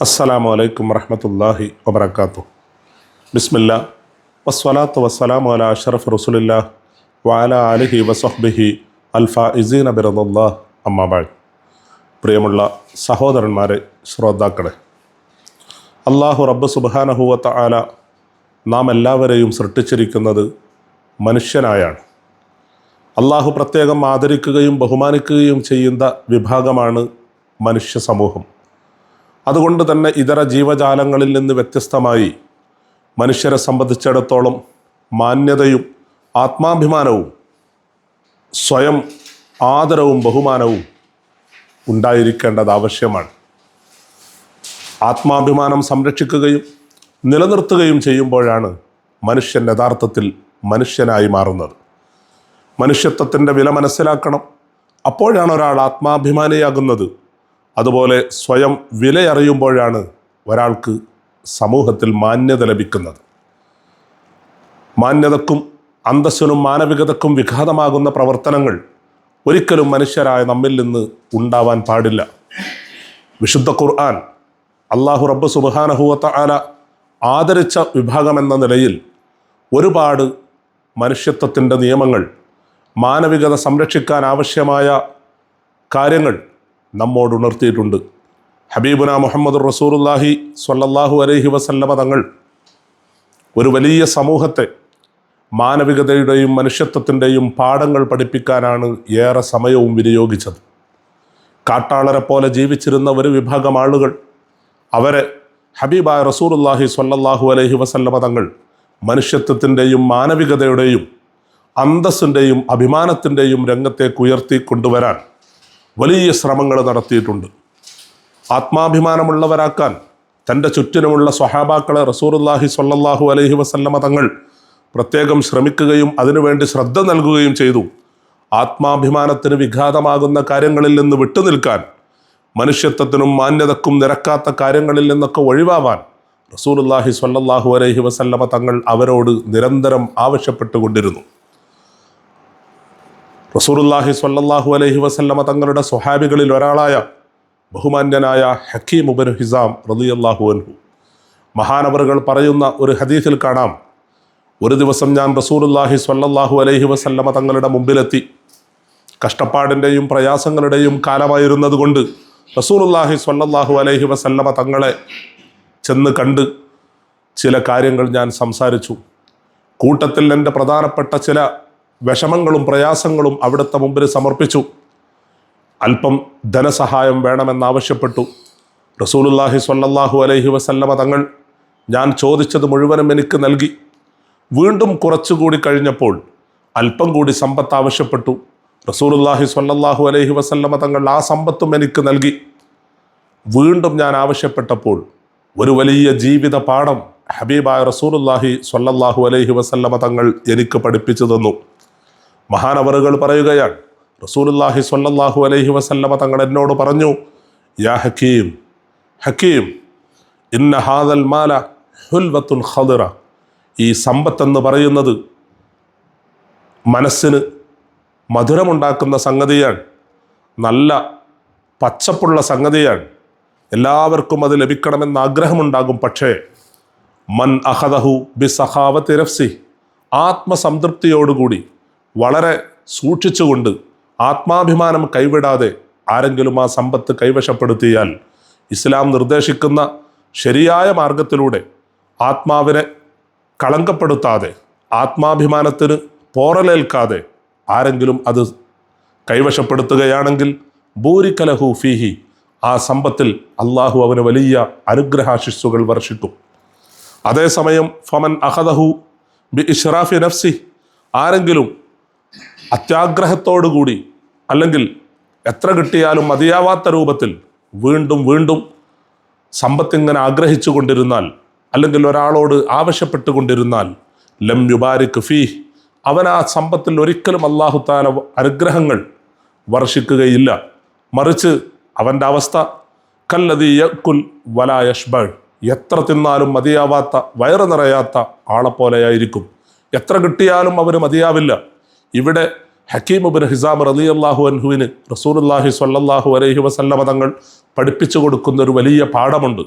അസ്സലാമു അലൈക്കും വറഹമത്തല്ലാഹി വബർക്കാത്തു ബിസ്മില്ല. വസ്വലാത്തു വസ്സലാമു അല അഷറഫ് റസുലില്ലാ. വാല അലിഹി വസഹ്ബിഹി അൽഫ ഇസീൻ അബിറദുല്ലാ അമ്മാബാൾ പ്രിയമുള്ള സഹോദരന്മാരെ ശ്രോതാക്കളെ. അള്ളാഹു റബ്ബ് സുബാനഹുവത്ത ആല നാം എല്ലാവരെയും സൃഷ്ടിച്ചിരിക്കുന്നത് മനുഷ്യനായാണ്. അള്ളാഹു പ്രത്യേകം ആദരിക്കുകയും ബഹുമാനിക്കുകയും ചെയ്യുന്ന വിഭാഗമാണ് മനുഷ്യ സമൂഹം. അതുകൊണ്ട് തന്നെ ഇതര ജീവജാലങ്ങളിൽ നിന്ന് വ്യത്യസ്തമായി മനുഷ്യരെ സംബന്ധിച്ചിടത്തോളം മാന്യതയും ആത്മാഭിമാനവും സ്വയം ആദരവും ബഹുമാനവും ഉണ്ടായിരിക്കേണ്ടത് ആവശ്യമാണ്. ആത്മാഭിമാനം സംരക്ഷിക്കുകയും നിലനിർത്തുകയും ചെയ്യുമ്പോഴാണ് മനുഷ്യൻ യഥാർത്ഥത്തിൽ മനുഷ്യനായി മാറുന്നത്. മനുഷ്യത്വത്തിന്റെ വില മനസ്സിലാക്കണം. അപ്പോഴാണ് ഒരാൾ ആത്മാഭിമാനിയാകുന്നത്. അതുപോലെ സ്വയം വിലയറിയുമ്പോഴാണ് ഒരാൾക്ക് സമൂഹത്തിൽ മാന്യത ലഭിക്കുന്നത്. മാന്യതക്കും അന്തസ്സിനും മാനവികതക്കും വിഘാതമാകുന്ന പ്രവർത്തനങ്ങൾ ഒരിക്കലും മനുഷ്യരായ നമ്മിൽ നിന്ന് ഉണ്ടാവാൻ പാടില്ല. വിശുദ്ധ ഖുർആൻ അള്ളാഹു റബ്ബ് സുബാനഹുവത്ത ആല ആദരിച്ച വിഭാഗമെന്ന നിലയിൽ ഒരുപാട് മനുഷ്യത്വത്തിന്റെ നിയമങ്ങൾ മാനവികത സംരക്ഷിക്കാൻ ആവശ്യമായ കാര്യങ്ങൾ നമ്മോട് ഉണർത്തിയിട്ടുണ്ട്. ഹബീബുന മുഹമ്മദ് റസൂറുല്ലാഹി സ്വല്ലല്ലാഹു അലൈഹി വസല്ലമ തങ്ങൾ ഒരു വലിയ സമൂഹത്തെ മാനവികതയുടെയും മനുഷ്യത്വത്തിന്റെയും പാഠങ്ങൾ പഠിപ്പിക്കാനാണ് ഏറെ സമയവും വിനിയോഗിച്ചത്. കാട്ടാളരെ പോലെ ജീവിച്ചിരുന്ന ഒരു വിഭാഗം ആളുകൾ അവരെ ഹബീബായ റസൂറുല്ലാഹി സ്വല്ലല്ലാഹു അലൈഹി വസല്ലമ തങ്ങൾ മനുഷ്യത്വത്തിന്റെയും മാനവികതയുടെയും അന്തസ്സിന്റെയും അഭിമാനത്തിന്റെയും രംഗത്തേക്ക് ഉയർത്തി കൊണ്ടുവരാൻ വലിയ ശ്രമങ്ങൾ നടത്തിയിട്ടുണ്ട്. ആത്മാഭിമാനമുള്ളവരാക്കാൻ തന്റെ ചുറ്റിനുമുള്ള സ്വഹാബാക്കളെ റസൂറുല്ലാഹി സ്വല്ലല്ലാഹു അലഹി വസല്ലമ തങ്ങൾ പ്രത്യേകം ശ്രമിക്കുകയും അതിനുവേണ്ടി ശ്രദ്ധ നൽകുകയും ചെയ്തു. ആത്മാഭിമാനത്തിന് വിഘാതമാകുന്ന കാര്യങ്ങളിൽ നിന്ന് വിട്ടുനിൽക്കാൻ മനുഷ്യത്വത്തിനും മാന്യതക്കും നിരക്കാത്ത കാര്യങ്ങളിൽ നിന്നൊക്കെ ഒഴിവാവാൻ റസൂലുല്ലാഹി സ്വല്ലല്ലാഹു അലൈഹി വസല്ലമ തങ്ങൾ അവരോട് നിരന്തരം ആവശ്യപ്പെട്ടുകൊണ്ടിരുന്നു. റസൂലുല്ലാഹി സ്വല്ലല്ലാഹു അലഹി വസല്ലമ തങ്ങളുടെ സ്വഹാബികളിൽ ഒരാളായ ബഹുമാന്യനായ ഹക്കീം ഉബൻ ഹിസാം റളിയല്ലാഹു അൻഹു. മഹാനവറുകൾ പറയുന്ന ഒരു ഹദീസിൽ കാണാം. ഒരു ദിവസം ഞാൻ റസൂലുല്ലാഹി സ്വല്ലല്ലാഹു അലൈഹി വസല്ലമ തങ്ങളുടെ മുമ്പിലെത്തി. കഷ്ടപ്പാടിന്റെയും പ്രയാസങ്ങളുടെയും കാലമായിരുന്നതുകൊണ്ട് റസൂലുല്ലാഹി സ്വല്ലല്ലാഹു അലൈഹി വസല്ലമ തങ്ങളെ ചെന്ന് കണ്ട് ചില കാര്യങ്ങൾ ഞാൻ സംസാരിച്ചു. കൂട്ടത്തിൽ എന്റെ പ്രധാനപ്പെട്ട ചില വിഷമങ്ങളും പ്രയാസങ്ങളും അവിടുത്തെ മുമ്പിൽ സമർപ്പിച്ചു. അല്പം ധനസഹായം വേണമെന്നാവശ്യപ്പെട്ടു. റസൂലുല്ലാഹി സ്വല്ലല്ലാഹു അലൈഹി വസല്ലമ തങ്ങൾ ഞാൻ ചോദിച്ചത് മുഴുവനും എനിക്ക് നൽകി. വീണ്ടും കുറച്ചുകൂടി കഴിഞ്ഞപ്പോൾ അല്പം കൂടി സമ്പത്ത് ആവശ്യപ്പെട്ടു. റസൂലുല്ലാഹി സ്വല്ലല്ലാഹു അലൈഹി വസല്ലമ തങ്ങൾ ആ സമ്പത്തും എനിക്ക് നൽകി. വീണ്ടും ഞാൻ ആവശ്യപ്പെട്ടപ്പോൾ ഒരു വലിയ ജീവിത പാഠം ഹബീബായ റസൂലുല്ലാഹി സ്വല്ലല്ലാഹു അലൈഹി വസല്ലമ തങ്ങൾ എനിക്ക് പഠിപ്പിച്ചു തന്നു. മഹാനവറുകൾ പറയുകയാണ്. റസൂലുല്ലാഹി സ്വല്ലല്ലാഹു അലൈഹി വസല്ലമ തങ്ങൾ എന്നോട് പറഞ്ഞു യാ ഹക്കീം ഹക്കീം ഇന്ന ഹാദൽ മാല ഹുൽവത്തുൽ ഖദിറ. ഈ സമ്പത്തെന്ന് പറയുന്നത് മനസ്സിന് മധുരമുണ്ടാക്കുന്ന സംഗതിയാണ്. നല്ല പച്ചപ്പുള്ള സംഗതിയാണ്. എല്ലാവർക്കും അത് ലഭിക്കണമെന്ന് ആഗ്രഹമുണ്ടാകും. പക്ഷേ മൻ അഹദഹു ബി സഹാവത്തിരഫ്സി ആത്മസംതൃപ്തിയോടുകൂടി വളരെ സൂക്ഷിച്ചുകൊണ്ട് ആത്മാഭിമാനം കൈവിടാതെ ആരെങ്കിലും ആ സമ്പത്ത് കൈവശപ്പെടുത്തിയാൽ ഇസ്ലാം നിർദ്ദേശിക്കുന്ന ശരിയായ മാർഗത്തിലൂടെ ആത്മാവിനെ കളങ്കപ്പെടുത്താതെ ആത്മാഭിമാനത്തിന് പോറലേൽക്കാതെ ആരെങ്കിലും അത് കൈവശപ്പെടുത്തുകയാണെങ്കിൽ ബൂരിക്കലഹു ഫീഹി ആ സമ്പത്തിൽ അള്ളാഹു അവന് വലിയ അനുഗ്രഹാശിസ്സുകൾ വർഷിക്കും. അതേസമയം ഫമൻ അഹദഹു ബി ഇഷ്റാഫി നഫ്സി ആരെങ്കിലും അത്യാഗ്രഹത്തോടുകൂടി അല്ലെങ്കിൽ എത്ര കിട്ടിയാലും മതിയാവാത്ത രൂപത്തിൽ വീണ്ടും വീണ്ടും സമ്പത്തിങ്ങനെ ആഗ്രഹിച്ചു കൊണ്ടിരുന്നാൽ അല്ലെങ്കിൽ ഒരാളോട് ആവശ്യപ്പെട്ടുകൊണ്ടിരുന്നാൽ ലം യുബാരിക് ഫീ അവൻ ആ സമ്പത്തിൽ ഒരിക്കലും അള്ളാഹു താല അനുഗ്രഹങ്ങൾ വർഷിക്കുകയില്ല. മറിച്ച് അവന്റെ അവസ്ഥ കല്ലതി യക്കുൽ വലാ യഷ്ബൾ എത്ര തിന്നാലും മതിയാവാത്ത വയറ് നിറയാത്ത ആളെപ്പോലെയായിരിക്കും. എത്ര കിട്ടിയാലും അവന് മതിയാവില്ല. ഇവിടെ ഹക്കീം ഉബിൻ ഹിസാം റലി അള്ളാഹു അൻഹുവിന് റസൂലുല്ലാഹി സ്വല്ലല്ലാഹു അലൈഹി വസല്ല മതങ്ങൾ പഠിപ്പിച്ചു കൊടുക്കുന്ന ഒരു വലിയ പാഠമുണ്ട്.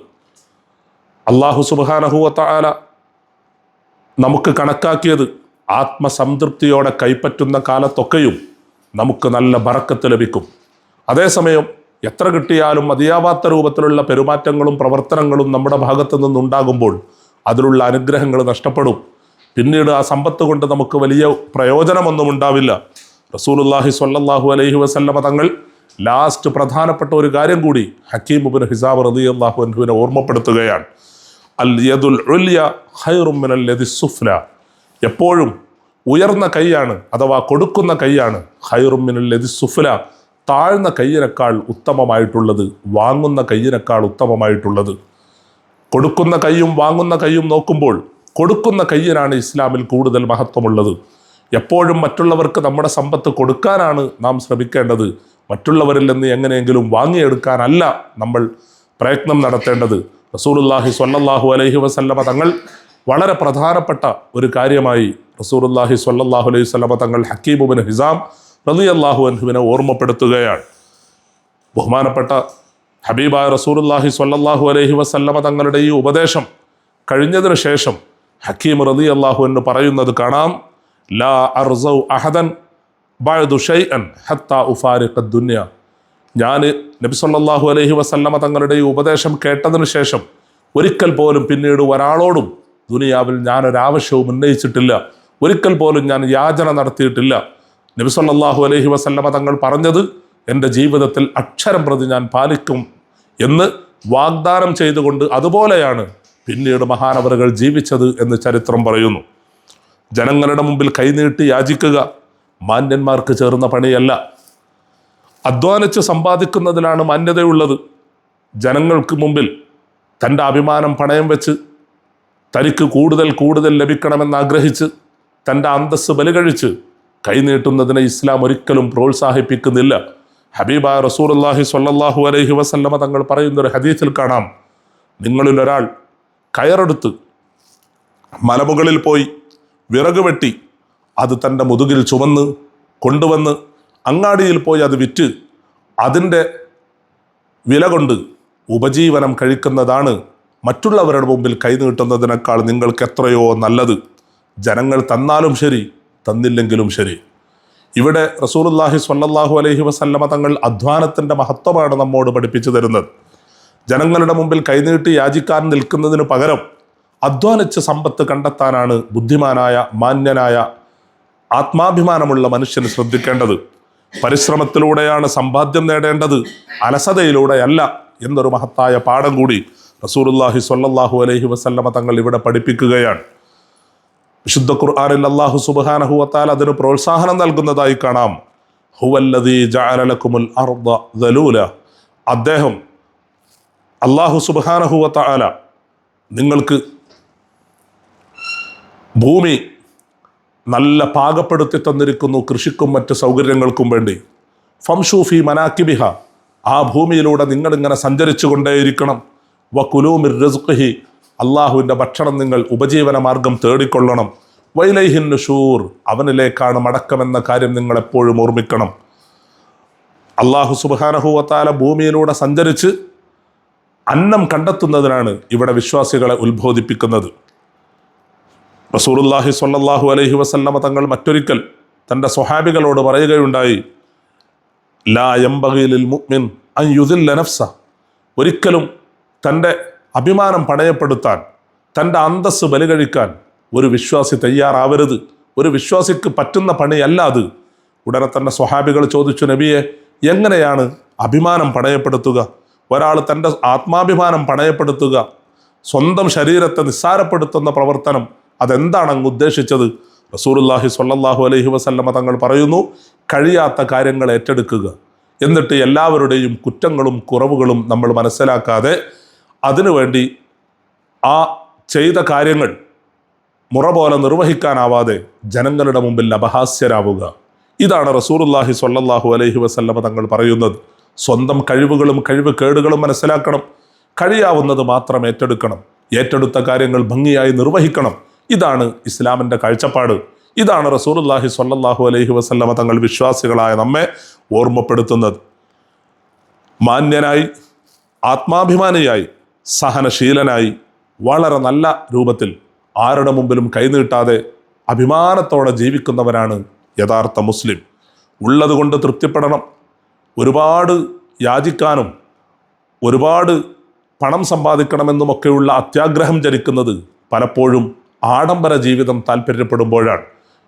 അള്ളാഹു സുബാനഹുവത്താല നമുക്ക് കണക്കാക്കിയത് ആത്മസംതൃപ്തിയോടെ കൈപ്പറ്റുന്ന കാലത്തൊക്കെയും നമുക്ക് നല്ല ബറക്കത്ത് ലഭിക്കും. അതേസമയം എത്ര കിട്ടിയാലും മതിയാവാത്ത രൂപത്തിലുള്ള പെരുമാറ്റങ്ങളും പ്രവർത്തനങ്ങളും നമ്മുടെ ഭാഗത്തു നിന്നുണ്ടാകുമ്പോൾ അതിലുള്ള അനുഗ്രഹങ്ങൾ നഷ്ടപ്പെടും. പിന്നീട് ആ സമ്പത്ത് കൊണ്ട് നമുക്ക് വലിയ പ്രയോജനമൊന്നും ഉണ്ടാവില്ല. റസൂലുല്ലാഹി സ്വല്ലല്ലാഹു അലൈഹി വസല്ലമ തങ്ങൾ ലാസ്റ്റ് പ്രധാനപ്പെട്ട ഒരു കാര്യം കൂടി ഹക്കീം ഉബിൻ ഹിസാബ് റതി അള്ളാഹു അൻഹുവിനെ ഓർമ്മപ്പെടുത്തുകയാണ്. അൽ യദുൽ സുഫ്ല. എപ്പോഴും ഉയർന്ന കൈയാണ് അഥവാ കൊടുക്കുന്ന കൈയാണ് ഖൈറും മിനൽ യദി സുഫ്ല. താഴ്ന്ന കൈയിനേക്കാൾ ഉത്തമമായിട്ടുള്ളത് വാങ്ങുന്ന കൈയിനേക്കാൾ ഉത്തമമായിട്ടുള്ളത്. കൊടുക്കുന്ന കൈയും വാങ്ങുന്ന കൈയും നോക്കുമ്പോൾ കൊടുക്കുന്ന കയ്യനാണ് ഇസ്ലാമിൽ കൂടുതൽ മഹത്വമുള്ളത്. എപ്പോഴും മറ്റുള്ളവർക്ക് നമ്മുടെ സമ്പത്ത് കൊടുക്കാനാണ് നാം ശ്രമിക്കേണ്ടത്. മറ്റുള്ളവരിൽ നിന്ന് എങ്ങനെയെങ്കിലും വാങ്ങിയെടുക്കാനല്ല നമ്മൾ പ്രയത്നം നടത്തേണ്ടത്. റസൂലുല്ലാഹി സ്വല്ലല്ലാഹു അലൈഹി വസല്ലമ തങ്ങൾ വളരെ പ്രധാനപ്പെട്ട ഒരു കാര്യമായി റസൂലുല്ലാഹി സ്വല്ലല്ലാഹു അലൈഹി വസല്ലമ തങ്ങൾ ഹക്കീബുബിൻ ഹിസാം റളിയല്ലാഹു അൻഹുവിനെ ഓർമ്മപ്പെടുത്തുകയാണ്. ബഹുമാനപ്പെട്ട ഹബീബായ റസൂലുല്ലാഹി സ്വല്ലല്ലാഹു അലൈഹി വസല്ലമ തങ്ങളുടെ ഈ ഉപദേശം കഴിഞ്ഞതിനു ശേഷം ഹക്കീം റതി അള്ളാഹു എന്ന് പറയുന്നത് കാണാം. ലാ അർസൗ അഹദൻ ബഅദു ഷൈഅൻ ഹത്താ ഉഫാരിഖ് ദുന്യ. ഞാൻ നബി സല്ലല്ലാഹു അലൈഹി വസല്ലമ തങ്ങളുടെ ഈ ഉപദേശം കേട്ടതിന് ശേഷം ഒരിക്കൽ പോലും പിന്നീട് ഒരാളോടും ദുനിയാവിൽ ഞാനൊരാവശ്യവും ഉന്നയിച്ചിട്ടില്ല. ഒരിക്കൽ പോലും ഞാൻ യാചന നടത്തിയിട്ടില്ല. നബി സല്ലല്ലാഹു അലൈഹി വസല്ലമ തങ്ങൾ പറഞ്ഞത് എന്റെ ജീവിതത്തിൽ അക്ഷരം പ്രതി ഞാൻ പാലിക്കും എന്ന് വാഗ്ദാനം ചെയ്തുകൊണ്ട് അതുപോലെയാണ്. പിന്നീട് മഹാനവറുകൾ ജീവിച്ചത് എന്ന് ചരിത്രം പറയുന്നു. ജനങ്ങളുടെ മുമ്പിൽ കൈനീട്ടി യാചിക്കുക മാന്യന്മാർക്ക് ചേർന്ന പണിയല്ല. അധ്വാനിച്ച് സമ്പാദിക്കുന്നതിലാണ് മാന്യതയുള്ളത്. ജനങ്ങൾക്ക് മുമ്പിൽ തന്റെ അഭിമാനം പണയം വെച്ച് തനിക്ക് കൂടുതൽ കൂടുതൽ ലഭിക്കണമെന്ന് ആഗ്രഹിച്ച് തന്റെ അന്തസ്സ് ബലികഴിച്ച് കൈനീട്ടുന്നതിനെ ഇസ്ലാം ഒരിക്കലും പ്രോത്സാഹിപ്പിക്കുന്നില്ല. ഹബീബ റസൂർ അള്ളാഹി സ്വല്ലല്ലാഹു അലൈഹി വസല്ലമ തങ്ങൾ പറയുന്നൊരു ഹദീസിൽ കാണാം. നിങ്ങളിൽ ഒരാൾ കയറെടുത്ത് മലമുകളിൽ പോയി വിറക് വെട്ടി അത് തന്റെ മുതുകിൽ ചുമന്ന് കൊണ്ടുവന്ന് അങ്ങാടിയിൽ പോയി അത് വിറ്റ് അതിന്റെ വില കൊണ്ട് ഉപജീവനം കഴിക്കുന്നതാണ് മറ്റുള്ളവരുടെ മുമ്പിൽ കൈനീട്ടുന്നതിനേക്കാൾ നിങ്ങൾക്ക് എത്രയോ നല്ലത്. ജനങ്ങൾ തന്നാലും ശരി തന്നില്ലെങ്കിലും ശരി. ഇവിടെ റസൂലുല്ലാഹി സ്വല്ലല്ലാഹു അലൈഹി വസല്ലമ തങ്ങൾ അധ്വാനത്തിന്റെ മഹത്വമാണ് നമ്മോട് പഠിപ്പിച്ചു തരുന്നത്. ജനങ്ങളുടെ മുമ്പിൽ കൈനീട്ടി യാചിക്കാൻ നിൽക്കുന്നതിന് പകരം അധ്വാനിച്ച് സമ്പത്ത് കണ്ടെത്താനാണ് ബുദ്ധിമാനായ മാന്യനായ ആത്മാഭിമാനമുള്ള മനുഷ്യന് ശ്രദ്ധിക്കേണ്ടത്. പരിശ്രമത്തിലൂടെയാണ് സമ്പാദ്യം നേടേണ്ടത്. അലസതയിലൂടെയല്ല എന്നൊരു മഹത്തായ പാഠം കൂടി റസൂലുല്ലാഹി സ്വല്ലല്ലാഹു അലൈഹി വസല്ലമ തങ്ങൾ ഇവിടെ പഠിപ്പിക്കുകയാണ്. വിശുദ്ധ ഖുർആാനിൽ അള്ളാഹു സുബ്ഹാനഹു വതആല അതിന് പ്രോത്സാഹനം നൽകുന്നതായി കാണാം. ഹുവല്ലദീ ജഅല അർദ്ദ അർദ ദലൂല. അദ്ദേഹം അല്ലാഹു സുബ്ഹാനഹു ആല നിങ്ങൾക്ക് ഭൂമി നല്ല പാകപ്പെടുത്തി തന്നിരിക്കുന്നു കൃഷിക്കും മറ്റ് സൗകര്യങ്ങൾക്കും വേണ്ടി. ഫംഷൂഫി മനാക്കിബിഹ. ആ ഭൂമിയിലൂടെ നിങ്ങളിങ്ങനെ സഞ്ചരിച്ചു കൊണ്ടേയിരിക്കണം വ കുലൂമിർ റസുഖി അള്ളാഹുവിന്റെ ഭക്ഷണം നിങ്ങൾ ഉപജീവന മാർഗം തേടിക്കൊള്ളണം. വൈലൈഹിൻ ഷൂർ അവനിലേക്കാണ് മടക്കമെന്ന കാര്യം നിങ്ങൾ എപ്പോഴും ഓർമ്മിക്കണം അള്ളാഹു സുബാനഹുവത്താല ഭൂമിയിലൂടെ സഞ്ചരിച്ച് അന്നം കണ്ടെത്തുന്നതിനാണ് ഇവിടെ വിശ്വാസികളെ ഉത്ബോധിപ്പിക്കുന്നത്. റസൂറുല്ലാഹി സ്വല്ലല്ലാഹു അലഹി വസല്ലമ തങ്ങൾ മറ്റൊരിക്കൽ തന്റെ സ്വഹാബികളോട് പറയുകയുണ്ടായി ലാ എംബകയിലിൽ മുഅ്മിൻ അൻ ലനഫ്സ നഫ്സ. ഒരിക്കലും തന്റെ അഭിമാനം പണയപ്പെടുത്താൻ തന്റെ അന്തസ്സ് ബലികഴിക്കാൻ ഒരു വിശ്വാസി തയ്യാറാവരുത്. ഒരു വിശ്വാസിക്ക് പറ്റുന്ന പണിയല്ല അത്. ഉടനെ തന്നെ സ്വഹാബികൾ ചോദിച്ചു നബിയെ എങ്ങനെയാണ് അഭിമാനം പണയപ്പെടുത്തുക? ഒരാൾ തന്റെ ആത്മാഭിമാനം പണയപ്പെടുത്തുക സ്വന്തം ശരീരത്തെ നിസ്സാരപ്പെടുത്തുന്ന പ്രവർത്തനം അതെന്താണ് അങ്ങ് ഉദ്ദേശിച്ചത്? റസൂലുല്ലാഹി സ്വല്ലല്ലാഹു അലഹി വസല്ലമ തങ്ങൾ പറയുന്നു കഴിയാത്ത കാര്യങ്ങൾ ഏറ്റെടുക്കുക. എന്നിട്ട് എല്ലാവരുടെയും കുറ്റങ്ങളും കുറവുകളും നമ്മൾ മനസ്സിലാക്കാതെ അതിനുവേണ്ടി ആ ചെയ്ത കാര്യങ്ങൾ മുറ പോലെ നിർവഹിക്കാനാവാതെ ജനങ്ങളുടെ മുമ്പിൽ അപഹാസ്യരാവുക. ഇതാണ് റസൂലുല്ലാഹി സ്വല്ലല്ലാഹു അലഹി വസല്ലമ തങ്ങൾ പറയുന്നത്. സ്വന്തം കഴിവുകളും കഴിവ് കേടുകളും മനസ്സിലാക്കണം. കഴിയാവുന്നത് മാത്രം ഏറ്റെടുക്കണം. ഏറ്റെടുത്ത കാര്യങ്ങൾ ഭംഗിയായി നിർവഹിക്കണം. ഇതാണ് ഇസ്ലാമിന്റെ കാഴ്ചപ്പാട്. ഇതാണ് റസൂലുല്ലാഹി സ്വല്ലല്ലാഹു അലൈഹി വസല്ലമ തങ്ങൾ വിശ്വാസികളായ നമ്മെ ഓർമ്മപ്പെടുത്തുന്നത്. മാന്യനായി ആത്മാഭിമാനിയായി സഹനശീലനായി വളരെ നല്ല രൂപത്തിൽ ആരുടെ മുമ്പിലും കൈനീട്ടാതെ അഭിമാനത്തോടെ ജീവിക്കുന്നവരാണ് യഥാർത്ഥ മുസ്ലിം. ഉള്ളതുകൊണ്ട് തൃപ്തിപ്പെടണം. ഒരുപാട് യാചിക്കാനും ഒരുപാട് പണം സമ്പാദിക്കണമെന്നുമൊക്കെയുള്ള അത്യാഗ്രഹം ജനിക്കുന്നത് പലപ്പോഴും ആഡംബര ജീവിതം താല്പര്യപ്പെടുമ്പോഴാണ്.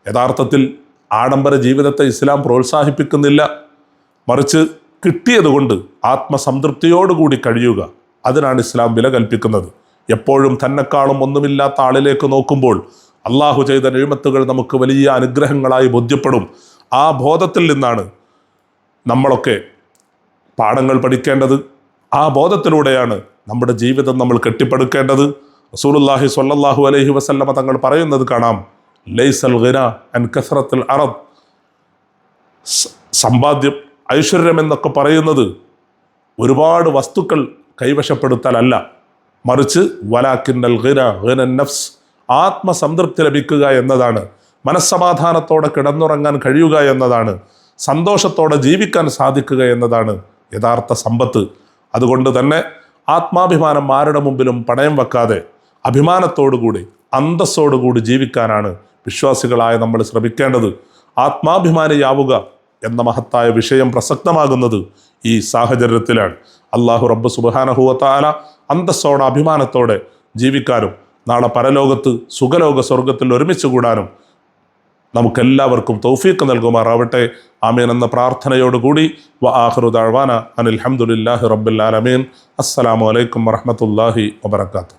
യഥാർത്ഥത്തിൽ ആഡംബര ജീവിതത്തെ ഇസ്ലാം പ്രോത്സാഹിപ്പിക്കുന്നില്ല. മറിച്ച് കിട്ടിയതുകൊണ്ട് ആത്മസംതൃപ്തിയോടുകൂടി കഴിയുക അതിനാണ് ഇസ്ലാം വില കൽപ്പിക്കുന്നത്. എപ്പോഴും തന്നെക്കാളും ഒന്നുമില്ലാത്ത ആളിലേക്ക് നോക്കുമ്പോൾ അള്ളാഹു ചെയ്ത നിയമത്തുകൾ നമുക്ക് വലിയ അനുഗ്രഹങ്ങളായി ബോധ്യപ്പെടും. ആ ബോധത്തിൽ നിന്നാണ് നമ്മളൊക്കെ പാഠങ്ങൾ പഠിക്കേണ്ടത് ആ ബോധത്തിലൂടെയാണ് നമ്മുടെ ജീവിതം നമ്മൾ കെട്ടിപ്പടുക്കേണ്ടത്. റസൂലുള്ളാഹി സ്വല്ലല്ലാഹു അലൈഹി വസല്ലമ തങ്ങൾ പറയുന്നത് കാണാം. ലൈസൽ ഗിന അൻ കസറത്തുൽ അറബ് സമ്പാദ്യം ഐശ്വര്യം എന്നൊക്കെ പറയുന്നത് ഒരുപാട് വസ്തുക്കൾ കൈവശപ്പെടുത്തലല്ല. മറിച്ച് വലാക്കിന്നൽ ഗിന ഗിന നഫ്സ് ആത്മസംതൃപ്തി ലഭിക്കുക എന്നതാണ്. മനസ്സമാധാനത്തോടെ കിടന്നുറങ്ങാൻ കഴിയുക എന്നതാണ്. സന്തോഷത്തോടെ ജീവിക്കാൻ സാധിക്കുക എന്നതാണ് യഥാർത്ഥ സമ്പത്ത്. അതുകൊണ്ട് തന്നെ ആത്മാഭിമാനം ആരുടെ മുമ്പിലും പണയം വെക്കാതെ അഭിമാനത്തോടുകൂടി അന്തസ്സോടുകൂടി ജീവിക്കാനാണ് വിശ്വാസികളായ നമ്മൾ ശ്രമിക്കേണ്ടത്. ആത്മാഭിമാനിയാവുക എന്ന മഹത്തായ വിഷയം പ്രസക്തമാകുന്നത് ഈ സാഹചര്യത്തിലാണ്. അള്ളാഹു റബ്ബ് സുബാനഹുവത്താല അന്തസ്സോടെ അഭിമാനത്തോടെ ജീവിക്കാനും നാളെ പരലോകത്ത് സുഖലോക സ്വർഗത്തിൽ ഒരുമിച്ച് കൂടാനും നമുക്കെല്ലാവർക്കും തൗഫീഖ് നൽകുമാറാവട്ടെ. ആമീൻ എന്ന പ്രാർത്ഥനയോടുകൂടി. വ ആഹ്റുദാഴ്വാന അനിൽഹമുല്ലാഹി റബ്ബുല്ലാലമീൻ അസ്സലാമലൈക്കും റബ്ബിൽ ആലമീൻ.